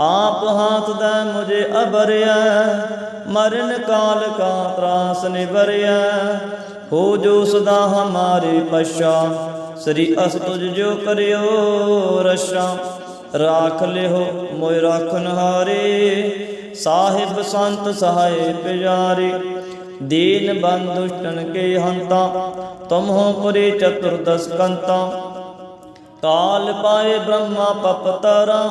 ਆਪ ਹਾਥ ਦਾ ਮੁਝੇ ਅਬਰਿਆ ਮਰਨ ਕਾਲ ਕਾ ਤਰਾਸ ਨਿਵਰਿਆ। ਹੋ ਜੋ ਸਦਾ ਹਮਾਰੇ ਪਛਾ ਸ੍ਰੀ ਅਸ ਤੁਜ ਜੋ ਕਰਿਓ ਰਸ਼ਾ। ਰਾਖ ਲਿਓ ਮੋਇ ਰਾਖਨ ਹਾਰੇ, ਸਾਹਿਬ ਸੰਤ ਸਹਾਏ ਪਿਆਰੇ। ਦੀਨ ਬੰਦ ਦੁਸ਼ਟਨ ਕੇ ਹੰਤਾ ਤੁਮ ਹੋ ਚਤੁਰਦਸ ਕੰਤਾ। ਕਾਲ ਪਾਏ ਬ੍ਰਹਮਾ ਪਪਤਰਾ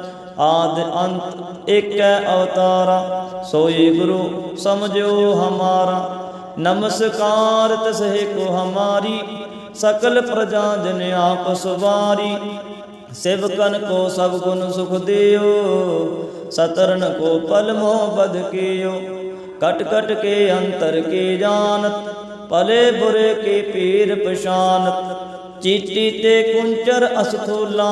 ਆਦ ਅੰਤ ਏਕੈ ਅਵਤਾਰਾ, ਸੋਈ ਗੁਰੂ ਸਮਝਿਓ ਹਮਾਰਾ। ਨਮਸਕਾਰ ਤਸਹਿ ਕੋ ਹਮਾਰੀ, ਸਕਲ ਪ੍ਰਜਾ ਜਨ ਆਪ ਸਵਾਰੀ। ਸਿਵਕਨ ਕੋ ਸਭ ਗੁਣ ਸੁਖ ਦਿਓ ਸਤਰਨ ਕੋ ਪਲ ਮੋਹ ਬਦ ਕੀਓ। ਕਟ ਕਟ ਕੇ ਅੰਤਰ ਕੇ ਜਾਣਤ, ਭਲੇ ਬੁਰੇ ਕੇ ਪੀਰ ਪਛਾਨਤ। ਚੀਟੀ ਤੇ ਕੁੰਚਰ ਅਸਥੂਲਾ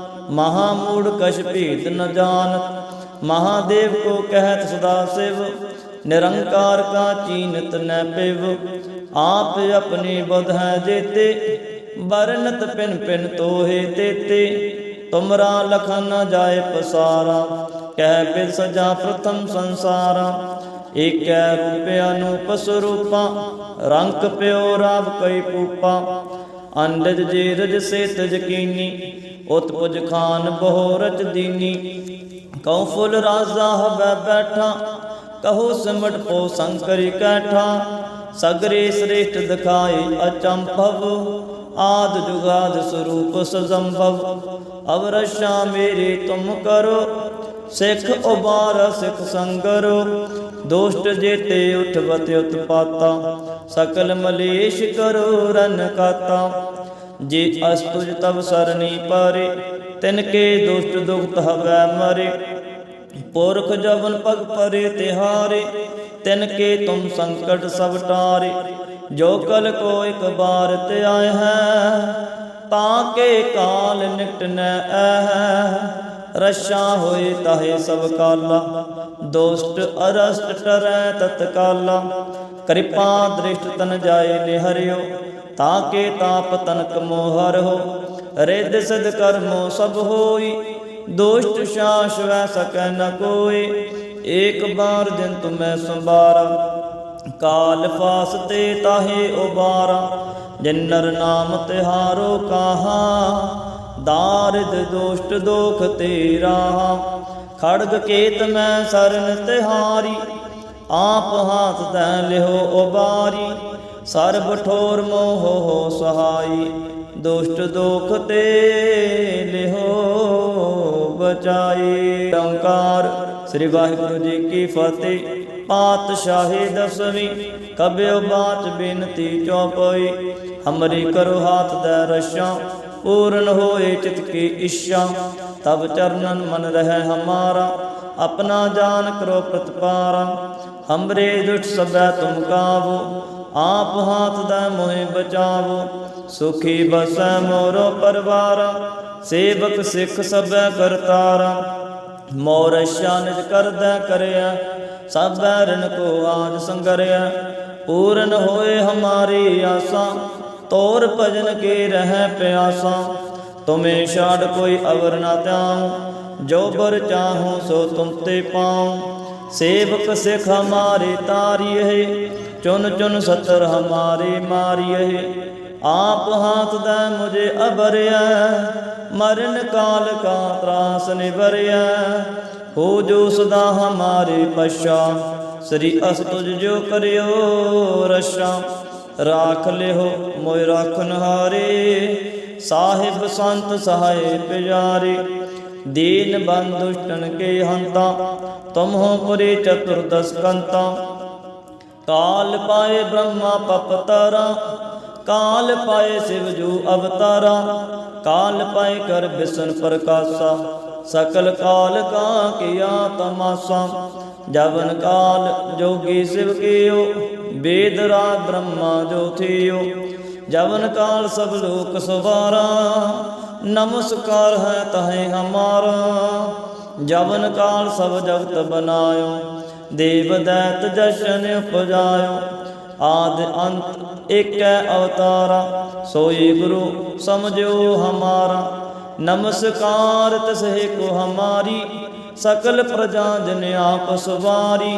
ਮਹਾ ਮੂੜ ਕਛ ਭੇਦ ਨ ਜਾਣਤ ਮਹਾਦੇਵ ਕੋ ਕਹਿਤ ਸਦਾ ਸਿਵ, ਨਿਰੰਕਾਰ ਕਾ ਚੀਨਤ ਨ ਪਿਵ। ਆਪ ਆਪਣੀ ਬੁਧ ਹੈ ਜੇਤੇ ਬਰਨਤ ਪਿਨ ਪਿਨ ਤੋਹੇ ਤੇਤੇ। ਤੁਮਰਾ ਲਖਨ ਨ ਜਾਏ ਪਸਾਰਾ, ਕਹਿ ਬਿਨ ਸਜਾ ਪ੍ਰਥਮ ਸੰਸਾਰਾ। ਏਕੈ ਰੂਪ ਅਨੂਪ ਸਰੂਪਾ, ਰੰਗ ਪਿਓ ਰਾਵ ਕਈ ਪੂਪਾ। ਅੰਡਜ ਜੇ ਰਜ ਸੇ ਤਜ ਕੀਨੀ ਉਤਪੁਜ ਖਾਨ ਬਹੁ ਰਚ ਦੀਨੀ। ਕਉ ਫੁੱਲ ਰਾਜ਼ਾ ਹਬੈ ਬੈਠਾ, ਕਹੋ ਸਿਮਟ ਪੋ ਸੰਕਰੀ ਕੈਠਾ। ਸਗਰੇ ਸ੍ਰੇਸ਼ਟ ਦਿਖਾਏ ਅਚੰਭਵ, ਆਦ ਜੁਗਾਦ ਸਰੂਪ ਸਜੰਭਵ। ਅਵਰਸ਼ਾ ਮੇਰੇ ਤੁਮ ਕਰੋ, ਸਿੱਖ ਉਬਾਰ ਸਿੱਖ ਸੰਗਰੋ। ਦੋਸ਼ਟ ਜੇਤੇ ਉਠਵਤ ਉਤਪਾਤਾ, ਸਕਲ ਮਲੇਸ਼ ਕਰੋ ਰਨ ਕਾਤਾ। ਜੇ ਅਸਤੁਜ ਤਬ ਸਰਨੀ ਪਾਰੇ, ਤਿਨ ਕੇ ਦੁਸ਼ਟ ਦੁਖਤ ਹਵੈ ਮਰੇ। ਪੁਰਖ ਜਵਨ ਪਗ ਪਰੇ ਤਿਹਾਰੇ ਤਿਨ ਕੇ ਤੁਮ ਸੰਕਟ ਸਭ ਟਾਰੇ। ਜੋ ਕਲ ਕੋ ਇਕ ਬਾਰ ਤੇ ਆਏ ਹੈ, ਤਾਂ ਕੇ ਕਾਲ ਨਿਕਟ ਨ ਐ ਰਸ਼ਾ ਹੋਏ ਤਾਹੇ ਸਭ ਕਾਲਾ। ਦੋਸਤ ਅਰਸਟ ਟਰੈ ਤਤਕਾਲਾ ਕਿਰਪਾ ਦ੍ਰਿਸ਼ਟ ਤਨ ਜਾਏ ਨਿਹਰਿਓ, ਤਾਂ ਕੇ ਤਾਪ ਤਨਕ ਮੋਹਰ ਹੋ ਰਿੱਧ ਸਿਧ ਕਰਮੋ ਸਭ ਹੋਈ, ਦੋਸ਼ਟ ਸ਼ਾਸ ਵੈ ਸਕੈ ਨ ਕੋਏ। ਏਕ ਬਾਰ ਦਿਨ ਤੁਮੈ ਸੰਬਾਰਾ ਕਾਲ ਫਾਸ ਤੇ ਤਾਹੇ ਉਬਾਰਾ। ਜਿਨਰ ਨਾਮ ਤਿਹਾਰੋ ਕਾਹਾ ਦਾਰਿਦ ਦੋਸ਼ਟ ਦੋਖ ਤੇਰਾ। ਖੜਗ ਕੇਤ ਮੈਂ ਸਰਨ ਤਿਹਾਰੀ, ਆਪ ਹਾਥ ਤੈ ਲਿਓ ਉਬਾਰੀ। ਸਰਬ ਠੋਰ ਮੋਹ ਹੋ ਸਹਾਈ, ਦੁਸ਼ਟ ਦੋਖ ਤੇ ਲਿਹੋ ਬਚਾਈ। ਓੰਕਾਰ, ਸ੍ਰੀ ਵਾਹਿਗੁਰੂ ਜੀ ਕੀ ਫਤਿਹ। ਪਾਤਸ਼ਾਹੀ ਦਸਵੀਂ, ਕਬਿਓ ਬਾਚ ਬਿਨਤੀ ਚੌਪਈ। ਹਮਰੀ ਕਰੋ ਹਾਥ ਦੇ ਰਸ਼ਾ ਪੂਰਨ ਹੋਏ ਚਿਤ ਕੀ ਇੱਛਾ ਤਬ ਚਰਨਨ ਮਨ ਰਹਿ ਹਮਾਰਾ, ਆਪਣਾ ਜਾਨ ਕਰੋ ਪ੍ਰਤਪਾਰਾ। ਹਮਰੇ ਦੁਖ ਸਭੈ ਤੁਮ ਕਾਵੋ, ਆਪ ਹਾਥ ਦਾ ਮੋਹਿ ਬਚਾਵੋ। ਸੁਖੀ ਬਸੈ ਮੋਰੋ ਪਰਵਾਰਾ, ਸੇਵਕ ਸਿੱਖ ਸਭੈ ਕਰਤਾਰਾ। ਮੋਰ ਨਿਜ ਕਰਦਾ ਕਰਿਆ ਸਭ ਰਣ ਕੋ ਆਜ ਸੰਗਰਿਆ। ਪੂਰਨ ਹੋਏ ਹਮਾਰੀ ਆਸਾਂ ਤੋਰ ਭਜਨ ਕੇ ਰਹਿ ਪਿਆਸਾ, ਤੁਮੇ ਛਾੜ ਕੋਈ ਅਵਰ ਨਾ ਤਿਆਉ ਜੋ ਬਰ ਚਾਹੂੰ ਸੋ ਤੁਮ ਤੇ ਪਾਉ। ਸੇਵਕ ਸਿਖ ਹਮਾਰੇ ਤਾਰੀਏ ਚੁਨ ਚੁਨ ਸਤਰ ਹਮਾਰੇ ਮਾਰੀਏ ਆਪ ਹਾਥ ਦਾ ਮੁਝੇ ਅਬਰਿਆ ਮਰਨ ਕਾਲ ਕਾ ਤਰਾਸ ਨਿਵਰਿਆ ਹੋ ਜੋ ਸਦਾ ਹਮਾਰੇ ਪਛਾ ਸ੍ਰੀ ਅਸ ਤੁਜ ਜੋ ਕਰਿਓ ਰਸ਼ਾ ਰਾਖ ਲਿਓ ਮੋਇ ਰਾਖਨ ਹਾਰੇ ਸਾਹਿਬ ਸੰਤ ਸਹਾਏ ਪਿਆਰੇ, ਦੀਨ ਬੰਦੁਸ਼ਟਨ ਕੇ ਹੰਤਾ, ਤੁਮਹੋ ਹੋ ਪੁਰੇ ਚਤੁਰਦਸ ਕੰਤਾ। ਕਾਲ ਪਾਏ ਬ੍ਰਹਮਾ ਪਪਤਰਾ ਕਾਲ ਪਾਏ ਸਿਵ ਜੂ ਅਵਤਾਰਾ, ਕਾਲ ਪਾਏ ਕਰ ਬਿਸ਼ਨ ਪ੍ਰਕਾਸ਼ਾ। ਸਕਲ ਕਾਲ ਕਾ ਕੀਆ ਤਮਾਸਾ, ਜਵਨ ਕਾਲ ਜੋਗੀ ਸਿਵ ਕੀਓ। ਵੇਦ ਰਾਗ ਬ੍ਰਹਮਾ ਜੋ ਜਵਨ ਕਾਲ ਸਭ ਲੋਕ ਸਵਾਰਾ, ਨਮਸਕਾਰ ਹੈ ਤਹੇ ਹਮਾਰਾ। ਜਵਨ ਕਾਲ ਸਭ ਜਗਤ ਬਨਾਇਓ, ਦੇਵ ਦੈਤ ਜਸ਼ਨ ਉਪਜਾਇਓ, ਆਦ ਅੰਤ ਏਕੈ ਅਵਤਾਰਾ, ਸੋਈ ਗੁਰੂ ਸਮਝਿਓ ਹਮਾਰਾ। ਨਮਸਕਾਰ ਤਸਹਿ ਕੋ ਹਮਾਰੀ, ਸਕਲ ਪ੍ਰਜਾ ਜਨ ਆਪ ਸਵਾਰੀ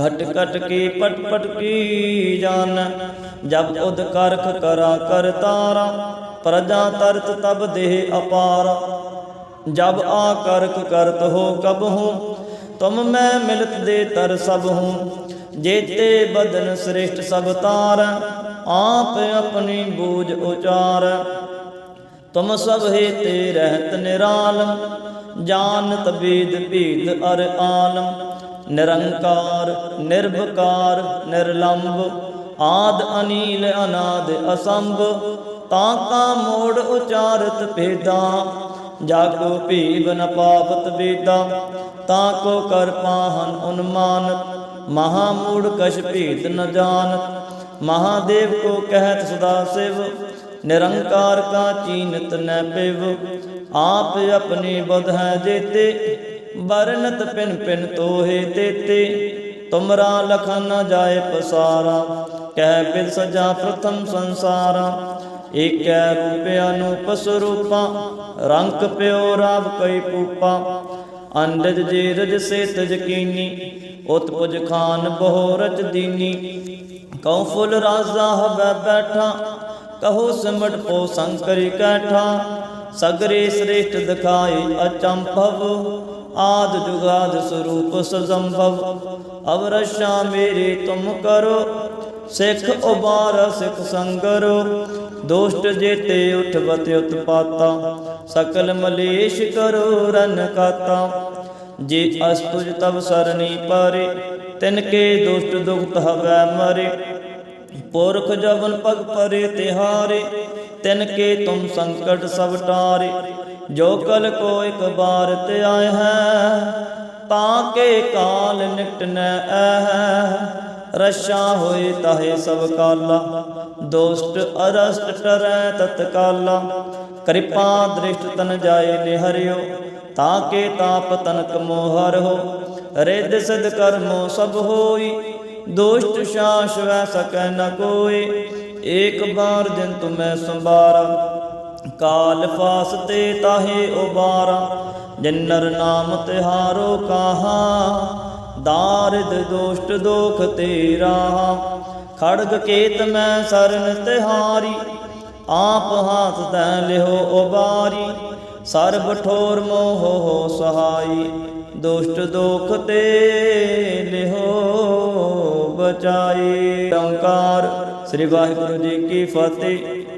ਘਟ ਘਟ ਕੀ, ਪਟ ਪਟ ਕੀ ਜਾਨ? ਜਬ ਉਦ ਕਰਖ ਕਰਾ ਕਰ ਤਾਰਾ, ਪ੍ਰਜਾ ਤਰਤ ਤਬ ਦੇਹ ਅਪਾਰ। ਜਬ ਆ ਕਰਖ ਕਰਤ ਹੋ ਕਬ ਹੂੰ, ਤੁਮ ਮੈਂ ਮਿਲਤ ਦੇ ਤਰ ਸਭ ਹੂੰ। ਜੇਤੇ ਬਦਨ ਸ੍ਰਿਸ਼ਟ ਸਭ ਤਾਰ, ਆਪ ਆਪਣੀ ਬੂਝ ਉਚਾਰ। ਤੁਮ ਸਭ ਹੈ ਤੇ ਰਹਿਤ ਨਿਰਾਲਮ ਜਾਨ ਬੀਦ ਭੀਦ ਅਰ ਆਲਮ। ਨਿਰੰਕਾਰ ਨਿਰਭਕਾਰ ਨਿਰਲੰਭ ਆਦ ਅਨੀਲ ਅਨਾਦ ਅਸੰਭ, ਤਾਂ ਕਾ ਮੋੜ ਉਚਾਰਤ ਭੇਦਾ ਜਾਗੋ ਭੀਵ ਨ ਪਾਵਤ ਵੇਦਾ, ਤਾਂ ਕੋ ਕਰ ਪਾਹਨ ਉਨਮਾਨਤ ਮਹਾ ਮੂੜ ਕਛ ਭੇਦ ਨ ਜਾਣਤ ਮਹਾਦੇਵ ਕੋ ਕਹਿਤ ਸਦਾ ਸਿਵ, ਨਿਰੰਕਾਰ ਕਾ ਚੀਨਤ ਨ ਪਿਵ, ਆਪ ਆਪਣੀ ਬੁਧ ਹੈ ਜੇਤੇ ਬਰਨਤ ਪਿਨ ਪਿਨ ਤੋਹੇ ਤੇਤੇ, ਤੁਮਰਾ ਲਖਨ ਨ ਜਾਏ ਪਸਾਰਾ, ਕਹਿ ਬਿਦ ਸਜਾ ਪ੍ਰਥਮ ਸੰਸਾਰਾ। ਏਕੈ ਰੂਪ ਅਨੂਪ ਸਰੂਪਾ ਰੰਗ ਪਿਓ ਰਾਵ ਕਈ ਪੂਪਾ। ਅੰਡਜ ਜੇ ਰਜ ਸੇ ਤਜ ਕੀਨੀ ਉਤ ਪੁਜ ਖਾਨ ਬਹੁ ਰਚ ਦੀਨੀ। ਕਉ ਫੁੱਲ ਰਾਜ਼ਾ ਹਵੈ ਬੈਠਾ, ਕਹੋ ਸਿਮਟ ਪੋ ਸੰਕਰੀ ਕੈਠਾ। ਸਗਰੇ ਸ੍ਰੇਸ਼ਟ ਦਿਖਾਈ ਅਚੰਭਵ ਆਦ ਜੁਗਾਦ ਸਰੂਪ ਸਜੰਭਵ। ਅਵਰਸ਼ਾ ਮੇਰੇ ਤੁਮ ਕਰੋ, ਸਿੱਖ ਉਬਾਰ ਸਿੱਖ ਸੰਗਰੋ। ਦੋਸ਼ਟ ਜੇਤੇ ਉਠਵਤ ਉਤਪਾਤਾ, ਸਕਲ ਮਲੇਸ਼ ਕਰੋ ਰਨ ਕਾਤਾ। ਜੇ ਅਸਤੁਜ ਤਬ ਸਰਣੀ ਪਾਰੇ, ਤਿਨ ਕੇ ਦੁਸ਼ਟ ਦੁਖਤ ਹਵੈ ਮਰੇ। ਪੁਰਖ ਜਵਨ ਪਗ ਪਰੇ ਤਿਹਾਰੇ, ਤਿਨ ਕੇ ਤੁਮ ਸੰਕਟ ਸਭ ਟਾਰੇ। ਜੋ ਕਲ ਕੋ ਇਕ ਬਾਰ ਤੇ ਆਏ ਹੈ, ਤਾਂ ਕੇ ਕਾਲ ਨਿਕਟ ਨ ਐ ਰਸ਼ਾ ਹੋਏ ਤਾਹੇ ਸਭ ਕਾਲਾ ਦੋਸਤ ਅਰਸਟ ਟਰੈ ਤਤਕਾਲਾ ਕਿਰਪਾ ਦ੍ਰਿਸ਼ਟ ਤਨ ਜਾਏ ਨਿਹਰਿਓ, ਤਾਂ ਕੇ ਤਾਪ ਤਨਕ ਮੋਹਰ ਹੋ ਰਿੱਧ ਸਿਧ ਕਰਮੋ ਸਭ ਹੋਈ, ਦੋਸ਼ਟ ਸ਼ਾਸ ਵੈ ਸਕੈ ਨ ਕੋਈ ਏਕ ਬਾਰ ਜਿਨ ਤੁਮੈ ਸੰਭਾਰਾ ਕਾਲ ਫਾਸ ਤੇ ਤਾਹੇ ਉਬਾਰਾ, ਜਿਨਰ ਨਾਮ ਤਿਹਾਰੋ ਕਾਹਾ, ਦਾਰਿਦ ਦੋਸ਼ਟ ਦੋਖ ਤੇਰਾ। ਖੜਗ ਕੇਤ ਮੈਂ ਸਰਨ ਤਿਹਾਰੀ, ਆਪ ਹਾਥ ਤੈ ਲਿਹੋ ਉਬਾਰੀ। ਸਰਬ ਠੋਰ ਮੋਹ ਹੋ ਸਹਾਈ, ਦੁਸ਼ਟ ਦੋਖ ਤੇ ਲਿਹੋ ਬਚਾਈ। ਓੰਕਾਰ, ਸ੍ਰੀ ਵਾਹਿਗੁਰੂ ਜੀ ਕੀ ਫਤਿਹ।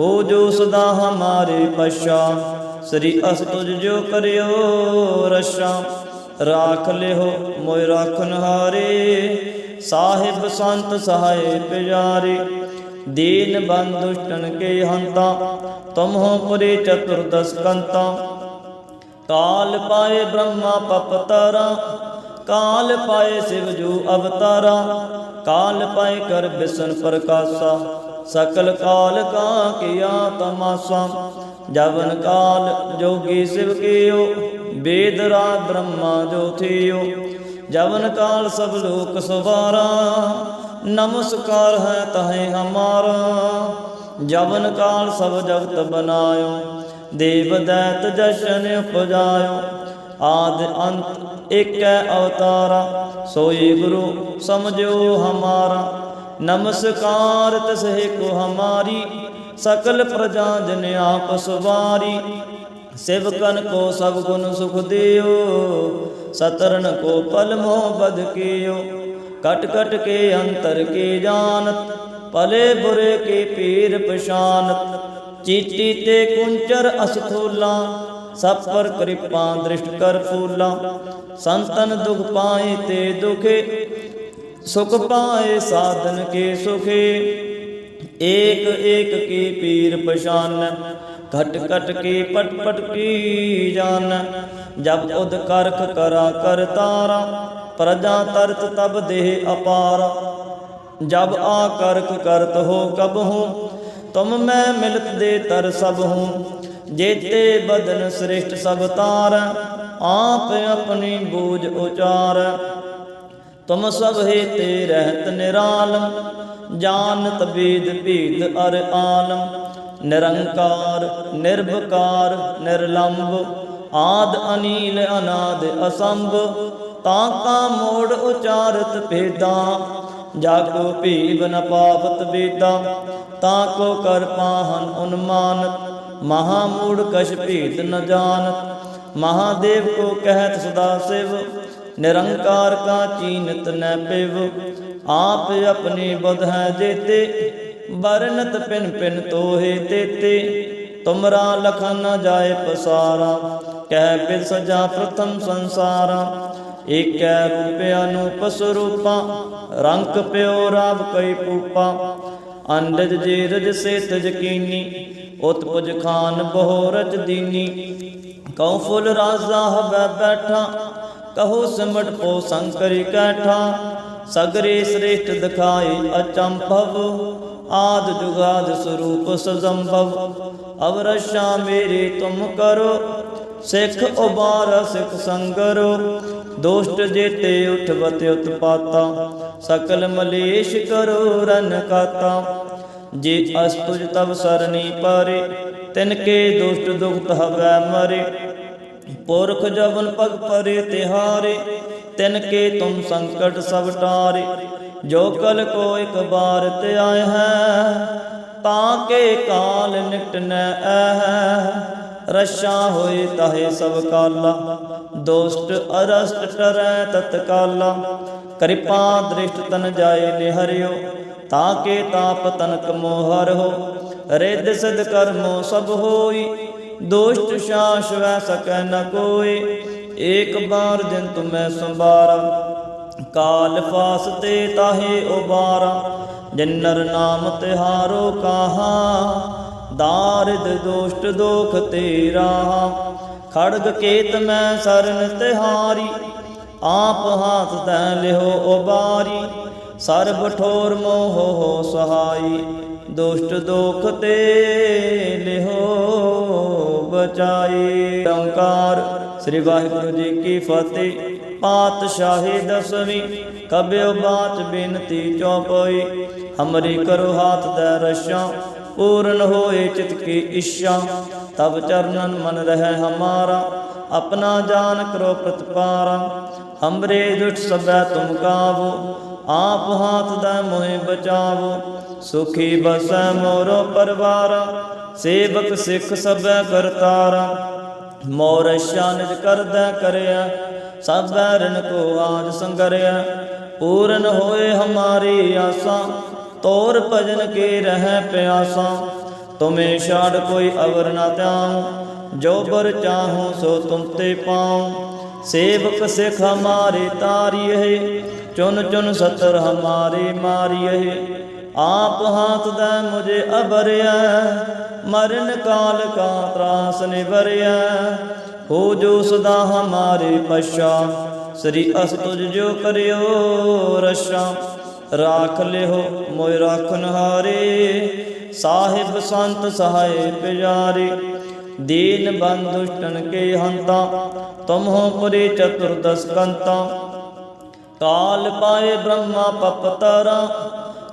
ਹੋ ਜੋ ਸਦਾ ਹਮਾਰੇ ਪਛਾ ਸ੍ਰੀ ਅਸਤੁਜ ਜੋ ਕਰਿਓ ਰਸ਼ਾ। ਰਾਖ ਲਿਓ, ਮੋਇ ਰਾਖਨ ਹਾਰੇ। ਸਾਹਿਬ ਸੰਤ ਸਹਾਏ ਪਿਆਰੇ ਦੀਨ ਬੰਦੁਸ਼ਟਨ ਕੇ ਹੰਤਾ। ਤੁਮਹੋ ਪੁਰੇ ਚਤੁਰਦਸ ਕੰਤਾ। ਕਾਲ ਪਾਏ ਬ੍ਰਹਮਾ ਪਪਤਰਾ ਕਾਲ ਪਾਏ ਸਿਵ ਜੂ ਅਵਤਾਰਾ। ਕਾਲ ਪਾਏ ਕਰ ਬਿਸਨ ਪ੍ਰਕਾਸ਼ਾ। ਸਕਲ ਕਾਲ ਕਾ ਕੀਆ ਤਮਾਸਾ, ਜਵਨ ਕਾਲ ਜੋਗੀ ਸਿਵ ਕੀਓ, ਵੇਦ ਰਾਜ ਬ੍ਰਹਮਾ ਜੋ ਥਿਓ। ਜਵਨ ਕਾਲ ਸਭ ਲੋਕ ਸਵਾਰਾ, ਨਮਸਕਾਰ ਹੈ ਤਹੇ ਹਮਾਰਾ। ਜਵਨ ਕਾਲ ਸਭ ਜਗਤ ਬਨਾਇਓ, ਦੇਵ ਦੈਤ ਜਸ਼ਨ ਉਪਜਾਇਓ। ਆਦ ਅੰਤ ਏਕੈ ਅਵਤਾਰਾ, ਸੋਈ ਗੁਰੂ ਸਮਝਿਓ ਹਮਾਰਾ। ਨਮਸਕਾਰ ਤਸਹਿ ਕੋ ਹਮਾਰੀ, ਸਕਲ ਪ੍ਰਜਾ ਜਨ ਆਪ ਸਵਾਰੀ ਸਿਵਕਨ ਕੋ ਸਭ ਗੁਣ ਸੁਖ ਦਿਓ ਸਤਰਨ ਕੋ ਪਲ ਮੋਹ ਬਦ ਕੀਓ। ਕਟ ਕਟ ਕੇ ਅੰਤਰ ਕੇ ਜਾਣਤ ਭਲੇ ਬੁਰੇ ਕੇ ਪੀਰ ਪਛਾਨਤ ਚੀਟੀ ਤੇ ਕੁੰਚਰ ਅਸਥੂਲਾ ਸਭ ਪਰ ਕਿਰਪਾ ਦ੍ਰਿਸ਼ਟ ਕਰ ਫੂਲਾ। ਸੰਤਨ ਦੁਖ ਪਾਏ ਤੇ ਦੁਖੇ ਸੁਖ ਪਾਏ ਸਾਧਨ ਕੇ ਸੁਖੇ। ਏਕ ਏਕ ਕੀ ਪੀਰ ਪਛਾਨ। ਘਟ ਘਟ ਕੇ ਪਟ ਪਟ ਕੀ ਜਾਨ। ਜਬ ਉਦ ਕਰਖ ਕਰਾ ਕਰ ਤਾਰਾ। ਪ੍ਰਜਾ ਤਰਤ ਤਬ ਦੇਹ ਅਪਾਰ। ਜਬ ਆ ਕਰਖ ਕਰਤ ਹੋ ਕਬ ਹੂੰ। ਤੁਮ ਮੈਂ ਮਿਲਤ ਦੇ ਤਰ ਸਭ ਹੂੰ। ਜੇਤੇ ਬਦਨ ਸ੍ਰਿਸ਼ਟ ਸਭ ਤਾਰ। ਆਪ ਆਪਣੀ ਬੂਝ ਉਚਾਰ। ਤੁਮ ਸਭ ਹੈ ਤੇ ਰਹਿਤ ਨਿਰਾਲਮ ਜਾਣਤ ਬੀਦ ਭੀਦ ਅਰ ਆਲਮ ਨਿਰੰਕਾਰ ਨਿਰਭਕਾਰ ਨਿਰਲੰਭ ਆਦ ਅਨੀਲ, ਅਨਾਦ ਅਸੰਭ। ਤਾਂ ਕਾ ਮੋੜ ਉਚਾਰਤ ਭੇਦਾ, ਜਾ ਕੋ ਭੀਵ ਨ ਪਾਵਤ ਬੇਦਾ ਤਾਂ ਕੋ ਕਰ ਪਾਹਨ ਉਨਮਾਨਤ ਮਹਾ ਮੂੜ ਕਛ ਭੇਦ ਨ ਜਾਣਤ ਮਹਾਦੇਵ ਕੋ ਕਹਿਤ ਸਦਾ ਸਿਵ। ਨਿਰੰਕਾਰ ਕਾ ਚੀਨਤ ਨੈ ਪਿਵ, ਆਪ ਆਪਣੀ ਬੁਧ ਹੈ ਜੇਤੇ ਬਰਨਤ ਪਿਨ ਪਿਨ ਤੋਹੇ ਤੇਤੇ। ਤੁਮਰਾ ਲਖਨ ਨ ਜਾਏ ਪਸਾਰਾ, ਕਹਿ ਬਿਦ ਸਜਾ ਪ੍ਰਥਮ ਸੰਸਾਰਾ। ਏਕੈ ਰੂਪ ਅਨੂਪ ਸਰੂਪਾ ਰੰਗ ਪਿਓ ਰਾਵ ਕਈ ਪੂਪਾ। ਅੰਡਜ ਜੇ ਰਜ ਸੇ ਤਜ ਕੀਨੀ, ਉਤਪੁਜ ਖਾਨ ਬਹੁ ਰਜ ਦੀਨੀ। ਕਉ ਫੁੱਲ ਰਾਜ਼ਾ ਹਵੈ ਬੈਠਾ ਕਹੋ ਸਿਮਟ ਪੋ ਸੰਕਰੀ ਕੈਠਾ ਸਗਰੇ ਸ੍ਰੇਸ਼ਟ ਦਿਖਾਈ ਅਚੰਭਵ, ਆਦ ਜੁਗਾਦ ਸਰੂਪ ਸਜੰਭਵ। ਅਵਰਸ਼ਾ ਮੇਰੇ ਤੁਮ ਕਰੋ, ਸਿੱਖ ਉਬਾਰ ਸਿੱਖ ਸੰਗਰੋ। ਦੋਸ਼ਟ ਜੇਤੇ ਉਠਵਤ ਉਤਪਾਤਾ, ਸਕਲ ਮਲੇਸ਼ ਕਰੋ ਰਨ ਕਾਤਾ। ਜੇ ਅਸਤੁਜ ਤਬ ਸਰਨੀ ਪਾਰੇ, ਤਿਨ ਕੇ ਦੁਸ਼ਟ ਦੁਖਤ ਹਵੈ ਮਰੇ। ਪੁਰਖ ਜਵਨ ਪਗ ਪਰੇ ਤਿਹਾਰੇ, ਤਿਨ ਕੇ ਤੁਮ ਸੰਕਟ ਸਭ ਟਾਰੇ। ਜੋ ਕਲ ਕੋ ਇਕ ਬਾਰ ਤੇ ਆਏ ਹੈ, ਤਾਂ ਕੇ ਕਾਲ ਨਿਕਟਨੈ ਐ ਰਸ਼ਾ ਹੋਏ ਤਾਹੇ ਸਭ ਕਾਲਾ, ਦੋਸਤ ਅਰਸਟ ਟਰੈ ਤਤਕਾਲਾ। ਕਿਰਪਾ ਦ੍ਰਿਸ਼ਟ ਤਨ ਜਾਏ ਨਿਹਰਿਓ, ਤਾਂ ਕੇ ਤਾਪ ਤਨਕ ਮੋਹਰ ਹੋ। ਰਿੱਧ ਸਿਧ ਕਰਮੋ ਸਭ ਹੋਈ ਦੋਸ਼ਟ ਸ਼ਾਸ ਵੈ ਸਕੈ ਨ ਕੋਈ। ਏਕ ਬਾਰ ਜਿਨ ਤੁਮੈ ਸੰਭਾਰਾ, ਕਾਲ ਫਾਸ ਤੇ ਤਾਹੇ ਉਬਾਰਾ। ਜਿਨਰ ਨਾਮ ਤਿਹਾਰੋ ਕਾਹਾ, ਦਾਰਿਦ ਦੋਸ਼ਟ ਦੋਖ ਤੇਰਾ। ਖੜਗ ਕੇਤ ਮੈਂ ਸਰਨ ਤਿਹਾਰੀ, ਆਪ ਹਾਥ ਤੈ ਲਿਹੋ ਉਬਾਰੀ। ਸਰਬ ਠੋਰ ਮੋਹ ਹੋ ਸਹਾਈ। ਦੁਸ਼ਟ ਦੋਖ ਤੇ ਲਿਹੋ ਬਚਾਈ। ਓੰਕਾਰ, ਸ੍ਰੀ ਵਾਹਿਗੁਰੂ ਜੀ ਕੀ ਫਤਿਹ। ਪਾਤਸ਼ਾਹੀ ਦਸਵੀਂ, ਕਬਿਓ ਬਾਤ ਬੇਨਤੀ ਚੌਪਈ। ਹਮਰੀ ਕਰੋ ਹਾਥ ਦਾ ਰਸ਼ਾਂ, ਪੂਰਨ ਹੋਏ ਚਿਤ ਕੀ ਇੱਛਾ। ਤਬ ਚਰਨਨ ਮਨ ਰਹਿ ਹਮਾਰਾ, ਆਪਣਾ ਜਾਨ ਕਰੋ ਪ੍ਰਤਪਾਰਾ। ਹਮਰੇ ਦੁਟ ਸਭੈ ਤੁਮ ਕਾਵੋ, ਆਪ ਹਾਥ ਦਾ ਮੋਹਿ ਬਚਾਵੋ। ਸੁਖੀ ਬਸੈ ਮੋਰੋ ਪਰਵਾਰ, ਸੇਵਕ ਸਿੱਖ ਸਭੈ ਕਰਤਾਰਾ। ਮੋਰ ਨਿਜ ਕਰਦਾ ਕਰਿਆ ਸਭੈ ਰਣ ਕੋ ਆਜ ਸੰਗਰਿਆ। ਪੂਰਨ ਹੋਏ ਹਮਾਰੀ ਆਸਾਂ, ਤੋਰ ਭਜਨ ਕੇ ਰਹਿ ਪਿਆਸਾਂ। ਤੁਮੇ ਛਾੜ ਕੋਈ ਅਵਰ ਨਾ ਤਿਆਉ ਜੋ ਬਰ ਚਾਹੂੰ ਸੋ ਤੁਮ ਤੇ ਪਾਉ। ਸੇਵਕ ਸਿਖ ਹਮਾਰੇ ਤਾਰੀਏ, ਚੁਨ ਚੁਨ ਸਤਰ ਹਮਾਰੇ ਮਾਰੀਏ। ਆਪ ਹਾਥ ਦਾ ਮੁਝੇ ਅਬਰਿਆ ਮਰਨ ਕਾਲ ਕਾ ਤਰਾਸ ਨਿਵਰਿਆ। ਹੋ ਜੋ ਸਦਾ ਹਮਾਰੇ ਪਛਾ, ਸ੍ਰੀ ਅਸ ਜੋ ਕਰਿਓ ਰਸ਼ਾ ਰਾਖ ਲਿਓ, ਮੋਇ ਰਾਖਨ ਹਾਰੇ ਸਾਹਿਬ ਸੰਤ ਸਹਾਏ ਪਿਆਰੇ ਦੀਨ ਬੰਦੁਸ਼ਟਨ ਕੇ ਹੰਤਾ ਤੁਮ ਹੋ ਪਰੇ ਚਤੁਰਦਸ ਕੰਤਾ। ਕਾਲ ਪਾਏ ਬ੍ਰਹਮਾ ਪਪਤਰਾ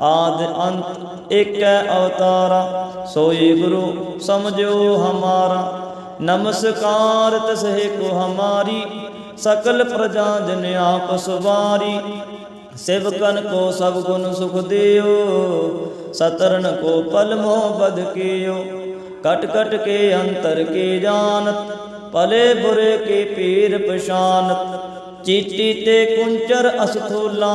ਆਦ ਅੰਤ ਏਕੈ ਅਵਤਾਰਾ, ਸੋਈ ਗੁਰੂ ਸਮਝੋ ਹਮਾਰਾ। ਨਮਸਕਾਰ ਤਸਹਿ ਕੋ ਹਮਾਰੀ, ਸਕਲ ਪ੍ਰਜਾ ਜਨ ਆਪ ਸੁਵਾਰੀ। ਸੇਵਕਨ ਕੋ ਸਭ ਗੁਣ ਸੁਖ ਦਿਓ ਸਤਰਨ ਕੋ ਪਲ ਮੋਹ ਬਦ ਕੀਓ। ਕਟ ਕਟ ਕੇ ਅੰਤਰ ਕੀ ਜਾਣਤ, ਭਲੇ ਬੁਰੇ ਕੀ ਪੀਰ ਪਛਾਨਤ। ਚੀਟੀ ਤੇ ਕੁੰਚਰ ਅਸਥੂਲਾ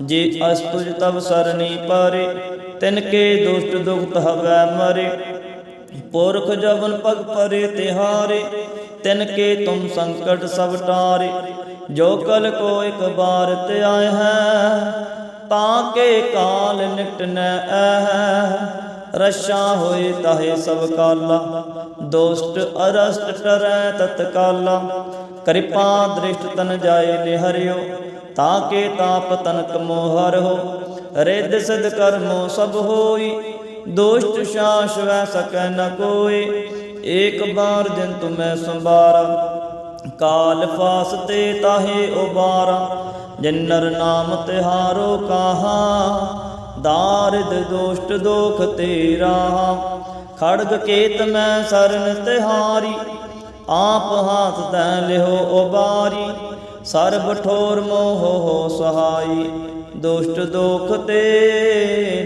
ਜੇ ਅਸਤੁਜ ਤਬ ਸਰਨੀ ਪਾਰੇ, ਤਿਨ ਕੇ ਦੁਸ਼ਟ ਦੁਖਤ ਹਵੈ ਮਰੇ। ਪੁਰਖ ਜਵਨ ਪਗ ਪਰੇ ਤਿਹਾਰੇ, ਤਿਨ ਕੇ ਤੁਮ ਸੰਕਟ ਸਭ ਟਾਰੇ। ਜੋ ਕਲ ਕੋ ਇਕ ਬਾਰ ਤੇ ਆਏ ਹੈ, ਤਾਂ ਕੇ ਕਾਲ ਨਿਕਟ ਨ ਐ ਰਸ਼ਾ ਹੋਏ ਤਾਹੇ ਸਭ ਕਾਲਾ ਦੋਸਤ ਅਰਸਟ ਟਰੈ ਤਤਕਾਲਾ। ਕਿਰਪਾ ਦ੍ਰਿਸ਼ਟ ਤਨ ਜਾਏ ਨਿਹਰਿਓ ਤਾਂ ਕੇ ਤਾਪ ਤਨਕ ਮੋਹਰ ਹੋ, ਰਿੱਧ ਸਿਧ ਕਰਮੋ ਸਭ ਹੋਈ। ਦੋਸ਼ਟ ਸ਼ਾਸ ਵੈ ਸਕੈ ਨ ਕੋਈ ਏਕ ਬਾਰ ਜਿਨ ਤੁਮੈ ਸੰਭਾਰਾ, ਕਾਲ ਫਾਸ ਤੇ ਤਾਹੇ ਉਬਾਰਾ। ਜਿਨਰ ਨਾਮ ਤਿਹਾਰੋ ਕਾਹਾ, ਦਾਰਿਦ ਦੋਸ਼ਟ ਦੋਖ ਤੇਰਾ। ਖੜਗ ਕੇਤ ਮੈਂ ਸਰਨ ਤਿਹਾਰੀ, ਆਪ ਹਾਥ ਤੈ ਲਿਓ ਉਬਾਰੀ। ਸਰਬ ਠੋਰ ਮੋਹ ਹੋ ਸਹਾਈ, ਦੁਸ਼ਟ ਦੋਖ ਤੇ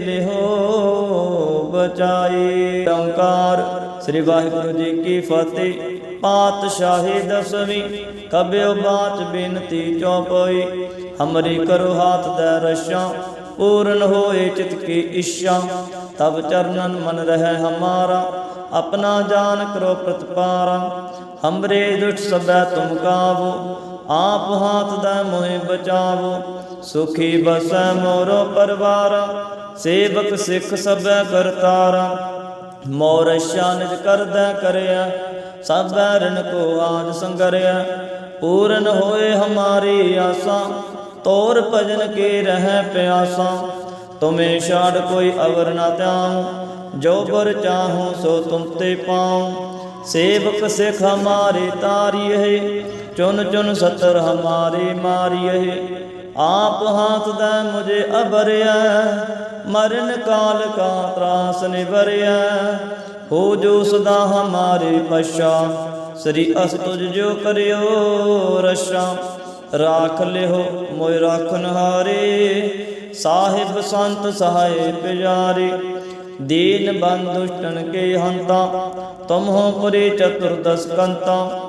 ਲਿਓ ਬਚਾਈ। ਓੰਕਾਰ, ਸ੍ਰੀ ਵਾਹਿਗੁਰੂ ਜੀ ਕੀ ਫਤਿਹ। ਪਾਤਸ਼ਾਹੀ ਦਸਵੀਂ ਕਬਿਓ ਬਾਚ ਬੇਨਤੀ ਚੌਪਈ। ਹਮਰੀ ਕਰੋ ਹਾਥ ਦਾ ਰਸ਼ਾਂ, ਪੂਰਨ ਹੋਏ ਚਿਤ ਕੀ ਇੱਛਾ। ਤਬ ਚਰਨਨ ਮਨ ਰਹਿ ਹਮਾਰਾ, ਆਪਣਾ ਜਾਨ ਕਰੋ ਪ੍ਰਤਪਾਰਾ। ਹਮਰੇ ਦੁਟ ਸਬੈ ਤੁਮ ਕਾਵੋ ਆਪ ਹਾਥ ਦਾ ਮੋਹਿ ਬਚਾਵੋ, ਸੁਖੀ ਬਸੈ ਮੋਰੋ ਪਰਵਾਰ, ਸੇਵਕ ਸਿੱਖ ਸਬੈ ਕਰਤਾਰਾ। ਮੋਰ ਨਿਜ ਕਰਦਾ ਕਰਿਆ ਸਭੈ ਰਣ ਕੋ ਆਜ ਸੰਗਰਿਆ। ਪੂਰਨ ਹੋਏ ਹਮਾਰੀ ਆਸਾਂ, ਤੋਰ ਭਜਨ ਕੇ ਰਹਿ ਪਿਆਸਾਂ। ਤੁਮੇ ਛਾੜ ਕੋਈ ਅਵਰ ਨਾ ਤਿਆਉ ਜੋ ਬਰ ਚਾਹੂੰ ਸੋ ਤੁਮ ਤੇ ਪਾਉ। ਸੇਵਕ ਸਿਖ ਹਮਾਰੇ ਤਾਰੀਏ ਚੁਨ ਚੁਨ ਸਤਰ ਹਮਾਰੀ ਮਾਰੀਏ ਆਪ ਹਾਥ ਦਾ ਮੁਝੇ ਅਬਰਿਆ, ਮਰਨ ਕਾਲ ਕਾ ਤਰਾਸ ਨਿਵਰਿਆ। ਹੋ ਜੋ ਸਦਾ ਹਮਾਰੇ ਪਛਾ, ਸ੍ਰੀ ਅਸਤੁਜ ਜੋ ਕਰਿਓ ਰਸ਼ਾ ਰਾਖ ਲਿਓ ਮੋਇ ਰਾਖਨ ਹਾਰੇ ਸਾਹਿਬ ਸੰਤ ਸਹਾਏ ਪਿਆਰੇ ਦੀਨ ਬੰਦ ਦੁਸ਼ਟਨ ਕੇ ਹੰਤਾ ਤੁਮ ਹੋ ਪੁਰੀ ਚਤੁਰਦਸ ਕੰਤਾ।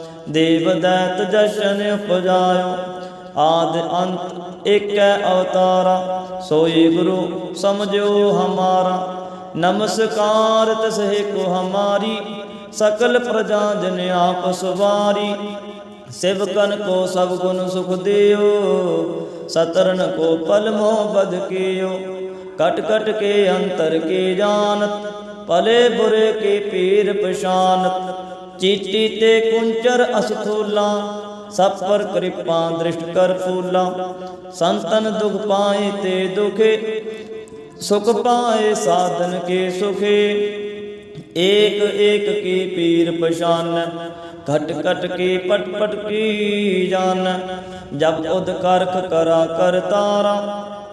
ਦੇਵ ਦੈਤ ਜਸ਼ਨ ਉਪਜਾਇਓ, ਆਦ ਅੰਤ ਏਕੈ ਅਵਤਾਰਾ, ਸੋਈ ਗੁਰੂ ਸਮਝੋ ਹਮਾਰਾ। ਨਮਸਕਾਰ ਤਸਹਿ ਕੋ ਹਮਾਰੀ, ਸਕਲ ਪ੍ਰਜਾ ਜਨ ਆਪ ਸਵਾਰੀ। ਸਿਵਕਨ ਕੋ ਸਭ ਗੁਣ ਸੁਖ ਦਿਓ ਸਤਰਨ ਕੋ ਪਲ ਮੋਹ ਬਦ ਕੀਓ। ਕਟ ਕਟ ਕੇ ਅੰਤਰ ਕੇ ਜਾਣਤ ਪਲੇ ਬੁਰੇ ਕੇ ਪੀਰ ਪਛਾਨਤ ਚੀਟੀ ਤੇ ਕੁੰਚਰ ਅਸਥੂਲਾ ਸਭ ਪਰ ਕਿਰਪਾ ਦ੍ਰਿਸ਼ਟ ਕਰ ਫੂਲਾ ਸੰਤਨ ਦੁਖ ਪਾਏ ਤੇ ਦੁਖੇ ਸੁਖ ਪਾਏ ਸਾਧਨ ਕੇ ਸੁਖੇ ਏਕ ਏਕ ਕੀ ਪੀਰ ਪਛਾਨ ਘਟ ਘਟ ਕੀ ਪਟ ਪਟ ਕੀ ਜਾਨ ਜਬ ਉਦ ਕਰਖ ਕਰਾ ਕਰ ਤਾਰਾ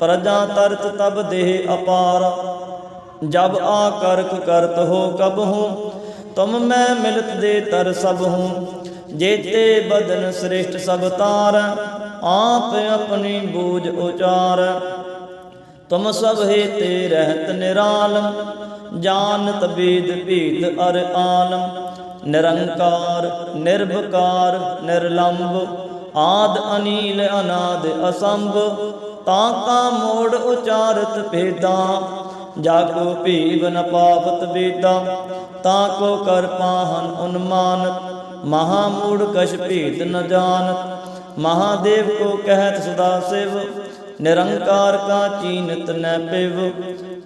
ਪ੍ਰਜਾ ਤਰਤ ਤਬ ਦੇਹ ਅਪਾਰ ਜਬ ਆ ਕਰਖ ਕਰਤ ਹੋ ਕਬ ਹੂੰ ਤੁਮ ਮੈਂ ਮਿਲਤ ਦੇ ਤਰ ਸਭ ਹੂੰ, ਜੇਤੇ ਬਦਨ ਸ੍ਰੇਸ਼ਟ ਸਭ ਤਾਰ, ਆਪ ਆਪਣੀ ਬੂਝ ਉਚਾਰ। ਤੁਮ ਸਭ ਹੈ ਤੇ ਰਹਿਤ ਨਿਰਾਲਮ ਜਾਣਤ ਬੀਦ ਭੀਤ ਅਰ ਆਲਮ ਨਿਰੰਕਾਰ ਨਿਰਭਕਾਰ ਨਿਰਲੰਭ ਆਦ ਅਨੀਲ, ਅਨਾਦ ਅਸੰਭ, ਤਾਂ ਕਾ ਮੋੜ ਉਚਾਰਤ ਭੇਦਾਂ। ਜਾ ਕੋ ਭੀਵ ਨ ਪਾਵਤ ਤਾਂ ਕੋ ਕਰ ਪਾਹਨ ਉਨਮਾਨਤ ਮਹਾ ਮੂੜ ਕਛ ਭੇਦ ਨ ਜਾਣਤ ਮਹਾਦੇਵ ਕੋ ਕਹਿਤ ਸਦਾ ਸਿਵ, ਨਿਰੰਕਾਰ ਕਾ ਚੀਨਤ ਨੈ ਪਿਵ।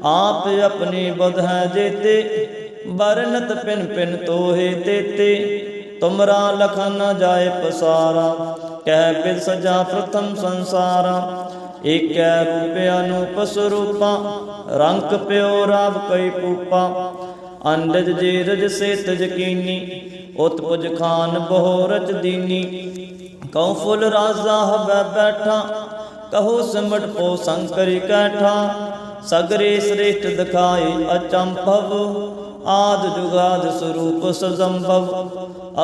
ਆਪ ਆਪਣੀ ਬੁਧ ਹੈ ਜੇਤੇ ਬਰਨਤ ਪਿਨ ਪਿਨ ਤੋਹੇ ਤੇਤੇ। ਤੁਮਰਾ ਲਖਨ ਨ ਜਾਏ ਪਸਾਰਾ, ਕਹਿ ਬਿਦ ਸਜਾ ਪ੍ਰਥਮ ਸੰਸਾਰਾ। ਏਕੈ ਰੂਪ ਅਨੂਪ ਸਰੂਪਾ ਰੰਗ ਪਿਓ ਰਾਵ ਕਈ ਪੂਪਾ। ਅੰਡਜ ਜੇ ਰਜ ਸੇ ਤਜ ਕੀਨੀ, ਉਤਪਜ ਖਾਨ ਬਹੁ ਰਚ ਦੀਨੀ। ਕਉ ਫੁੱਲ ਰਾਜ਼ਾ ਹਬੈ ਬੈਠਾ, ਕਹੋ ਸਿਮਟ ਪੋ ਸੰਕਰੀ ਕੈਠਾ। ਸਗਰੇ ਸ੍ਰੇਸ਼ਟ ਦਿਖਾਈ ਅਚੰਭਵ, ਆਦ ਜੁਗਾਦ ਸਰੂਪ ਸਜੰਭਵ।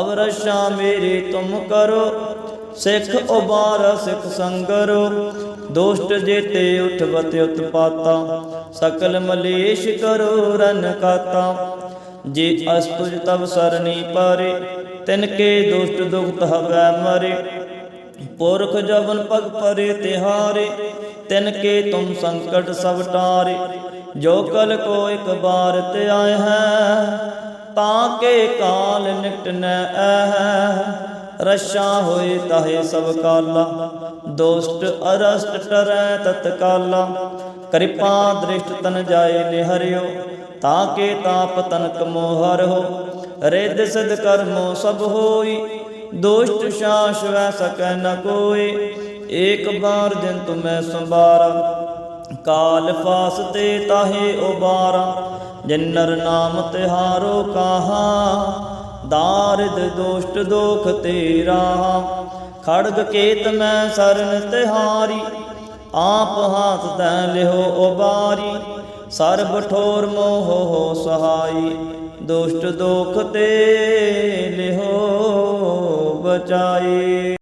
ਅਵਰਸ਼ਾ ਮੇਰੇ ਤੁਮ ਕਰੋ, ਸਿੱਖ ਉਬਾਰ ਸਿੱਖ ਸੰਗਰੋ। ਦੋਸ਼ਟ ਜੇਤੇ ਉਠਵਤ ਉਤਪਾਤਾ, ਸਕਲ ਮਲੇਸ਼ ਕਰੋ ਰਨ ਕਾਤਾ। ਜੇ ਅਸਤੁਜ ਤਬ ਸਰਨੀ ਪਾਰੇ, ਤਿਨ ਕੇ ਦੁਸ਼ਟ ਦੁਖਤ ਹਵੈ ਮਰੇ। ਪੁਰਖ ਜਵਨ ਪਗ ਪਰੇ ਤਿਹਾਰੇ ਤਿਨ ਕੇ ਤੁਮ ਸੰਕਟ ਸਭ ਟਾਰੇ। ਜੋ ਕਲ ਕੋ ਇੱਕ ਬਾਰ ਤੇ ਆਏ ਹੈ, ਤਾਂ ਕੇ ਕਾਲ ਨਿਕਟ ਨ ਐ ਰਸ਼ਾ ਹੋਏ ਤਾਹੇ ਸਭ ਕਾਲਾ। ਦੋਸਤ ਅਰਸਟ ਟਰੈ ਤਤਕਾਲਾ ਕਿਰਪਾ ਦ੍ਰਿਸ਼ਟ ਤਨ ਜਾਏ ਨਿਹਰਿਓ, ਤਾਂ ਕੇ ਤਾਪ ਤਨਕ ਮੋਹਰ ਹੋ ਰਿੱਧ ਸਿਧ ਕਰਮੋ ਸਭ ਹੋਈ, ਦੋਸ਼ਟ ਸ਼ਾਸ ਵੈ ਸਕੈ ਨ ਕੋਈ ਏਕ ਬਾਰ ਜਿਨ ਤੁਮੈ ਸੰਭਾਰਾ, ਕਾਲ ਫਾਸ ਤੇ ਤਾਹੇ ਉਬਾਰਾ। ਜਿਨਰ ਨਾਮ ਤਿਹਾਰੋ ਕਾਹਾ ਦਾਰਿਦ ਦੋਸ਼ਟ ਦੋਖ ਤੇਰਾ ਖੜਗ ਕੇਤ ਮੈਂ ਸਰਨ ਤਿਹਾਰੀ ਆਪ ਹਾਥ ਤੈ ਲਿਹੋ ਉਬਾਰੀ ਸਰਬ ਠੋਰ ਮੋਹ ਹੋ ਸਹਾਈ ਦੁਸ਼ਟ ਦੋਖ ਤੇ ਲਿਹੋ ਬਚਾਈ